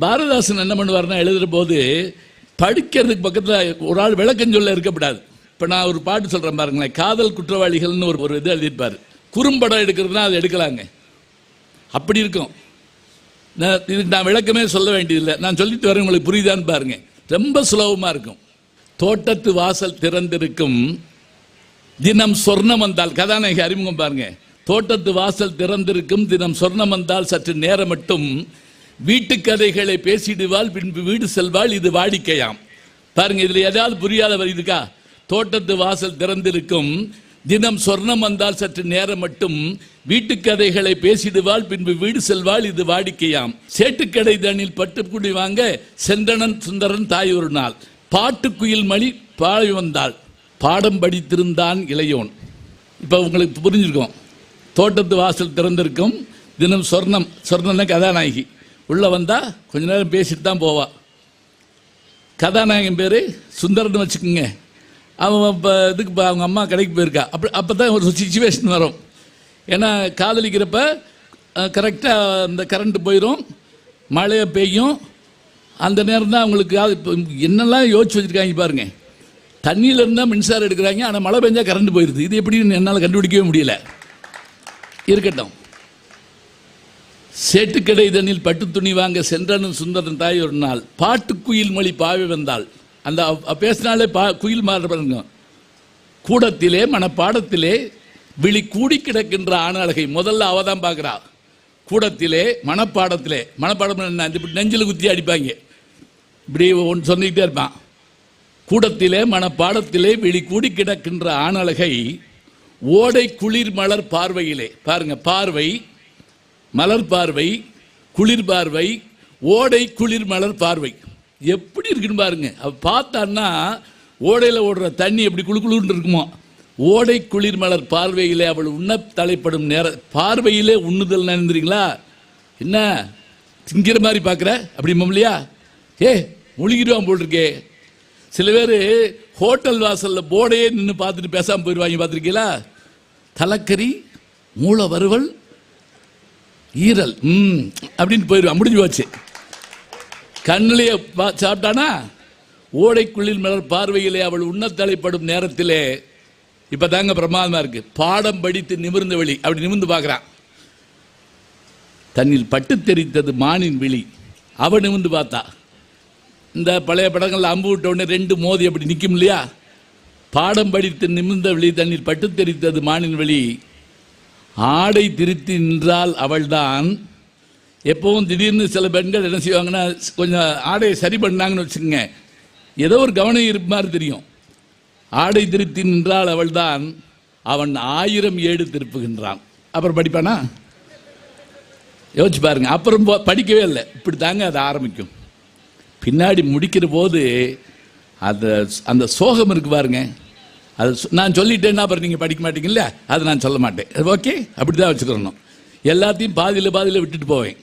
பாரதாசன் என்ன பண்ணுவார்னா எழுதுற போது படிக்கிறதுக்கு பக்கத்தில் ஒரு ஆள் விளக்கம் சொல்ல இருக்கக்கூடாது இப்போ நான் ஒரு பாட்டு சொல்கிறேன் பாருங்களேன் காதல் குற்றவாளிகள்னு ஒரு ஒரு இது எழுதியிருப்பார். குறும்படம் எடுக்கிறதுனா அது எடுக்கலாங்க. அப்படி இருக்கும். நான் இதுக்கு நான் விளக்கமே சொல்ல வேண்டியதில்லை. நான் சொல்லிட்டு வரேன் உங்களுக்கு புரியுதான்னு பாருங்க. ரொம்ப சுலபமாக இருக்கும். தோட்டத்து வாசல் திறந்திருக்கும் தினம் சொர்ணம் வந்தால் கதாநாயகி அறிமுகம் பாருங்க. தோட்டத்து வாசல் திறந்திருக்கும் தினம் சொர்ணம் வந்தால் சற்று நேரம் மட்டும் வீட்டு கதைகளை பேசிடுவாள் பின்பு வீடு செல்வாள் இது வாடிக்கையாம். பாருங்க இதுல ஏதாவது புரியாத வரி இருக்கா? தோட்டத்து வாசல் திறந்திருக்கும். தினம் சொர்ணம் வந்தால் சற்று நேரம் மட்டும் வீட்டு கதைகளை பேசிடுவாள் பின்பு வீடு செல்வாள் இது வாடிக்கையாம். சேட்டுக்கடை தனில் பட்டுக்குடி வாங்க சென்றனன் சுந்தரன் தாய் ஒரு நாள். பாட்டுக்குயில் மணி பாழி வந்தாள். பாடம் படித்திருந்தான் இளையோன். இப்போ உங்களுக்கு புரிஞ்சிருக்கும். தோட்டத்து வாசல் திறந்திருக்கும். தினம் சொர்ணம் சொர்ணம்னா கதாநாயகி. உள்ளே வந்தால் கொஞ்ச நேரம் பேசிட்டு தான் போவா. கதாநாயகன் பேர் சுந்தரன் வச்சுக்கோங்க. அவன் இப்போ இதுக்கு இப்போ அவங்க அம்மா கடைக்கு போயிருக்கா. அப்படி அப்போ தான் ஒரு சுச்சுவேஷன் வரும். ஏன்னா காதலிக்கிறப்ப கரெக்டாக அந்த கரண்ட்டு போயிடும் மழையை பெய்யும். அந்த நேரம் தான் அவங்களுக்கு அது இப்போ என்னெல்லாம் யோசிச்சு வச்சுருக்காங்க பாருங்கள் தண்ணியில் இருந்தால் மின்சாரம் எடுக்கிறாங்க ஆனால் மழை பெஞ்சால் கரண்ட் போயிடுது இது எப்படின்னு என்னால் கண்டுபிடிக்கவே முடியல. இருக்கட்டும். சேட்டுக்கடை தண்ணில் பட்டு துணி வாங்க சென்றனும் சுந்தரன் தாய் ஒரு நாள். பாட்டு குயில் மொழி பாவி வந்தாள். அந்த பேசினாலே பா குயில் மாற பாருங்க. கூடத்திலே மனப்பாடத்திலே விழி கூடி கிடக்கின்ற ஆணழகை முதல்ல அவ தான் பார்க்குறா. கூடத்திலே மனப்பாடத்திலே. மனப்பாடம் என்ன இப்படி நெஞ்சில் குத்தி அடிப்பாங்க. இப்படி ஒன்று சொல்லிக்கிட்டே இருப்பான். கூடத்திலே மனப்பாடத்திலே விழி கூடி கிடக்கின்ற ஆணழகை ஓடை குளிர் மலர் பார்வையிலே பாருங்க பார்வை மலர் பார்வை குளிர் பார்வை ஓடை குளிர் மலர் பார்வை. எப்படி இருக்குன்னு பாருங்க. அவ பார்த்தான்னா ஓடையில் ஓடுற தண்ணி எப்படி குளு குளுன்னு இருக்குமோ. ஓடை குளிர் மலர் பார்வையிலே அவள் உண்ண தலைப்படும் நேர பார்வையிலே உண்ணுதல் நினைந்துறீங்களா என்ன? திங்கிற மாதிரி பார்க்குற? அப்படி இல்லையா ஏ முழுகிடுவான் போட்டிருக்கே சில பேர் ஹோட்டல் வாசலில் போர்டையே நின்று பார்த்துட்டு பேசாமல் போயிடுவாங்க பார்த்துருக்கீங்களா? தலைக்கறி மூளை வறுவல் ஈரல். ம் அப்படின்னு போயிடுவான் முடிஞ்சு போச்சு. கண்ணிலேயே பா- சாப்பிட்டானா? ஓடைக்குள்ளில் மலர் பார்வையிலே அவள் உண்ணத்தலைப்படும் நேரத்திலே இப்போ தாங்க பிரமாதமா இருக்கு. பாடம் படித்து நிமிர்ந்த வெளி. அப்படி நிமிர்ந்து பார்க்குறான். தன்னில் பட்டு தெரித்தது மானின் விழி. அவ நிமிர்ந்து பார்த்தா. இந்த பழைய படங்களில் அம்பு விட்ட உடனே ரெண்டு மோதி அப்படி நிற்கும் இல்லையா? பாடம் படித்து நிமிர்ந்த வெளி தன்னில் பட்டு தெரித்தது மானின் வெளி. ஆடை திருத்தி நின்றால் அவள்தான். எப்பவும் திடீர்னு சில பெண்கள் என்ன செய்வாங்கன்னா கொஞ்சம் ஆடையை சரி பண்ணாங்கன்னு வச்சுக்கோங்க. ஏதோ ஒரு கவனம் இருப்ப மாதிரி தெரியும். ஆடை திருத்தி நின்றால் அவள்தான். அவன் ஆயிரம் ஏடு திருப்புகின்றான். அப்புறம் படிப்பானா? யோசிச்சு பாருங்க. அப்புறம் படிக்கவே இல்லை. இப்படி தாங்க அது ஆரம்பிக்கும். பின்னாடி முடிக்கிற போது அந்த அந்த சோகம் இருக்கு பாருங்க. அது சொ- நான் சொல்லிட்டேன்னா அப்புறம் நீங்கள் படிக்க மாட்டீங்கல்ல? அதை நான் சொல்ல மாட்டேன். ஓகே? அப்படி தான் வச்சுக்கிறணும் எல்லாத்தையும் பாதியில் பாதியில் விட்டுட்டு போவேன்.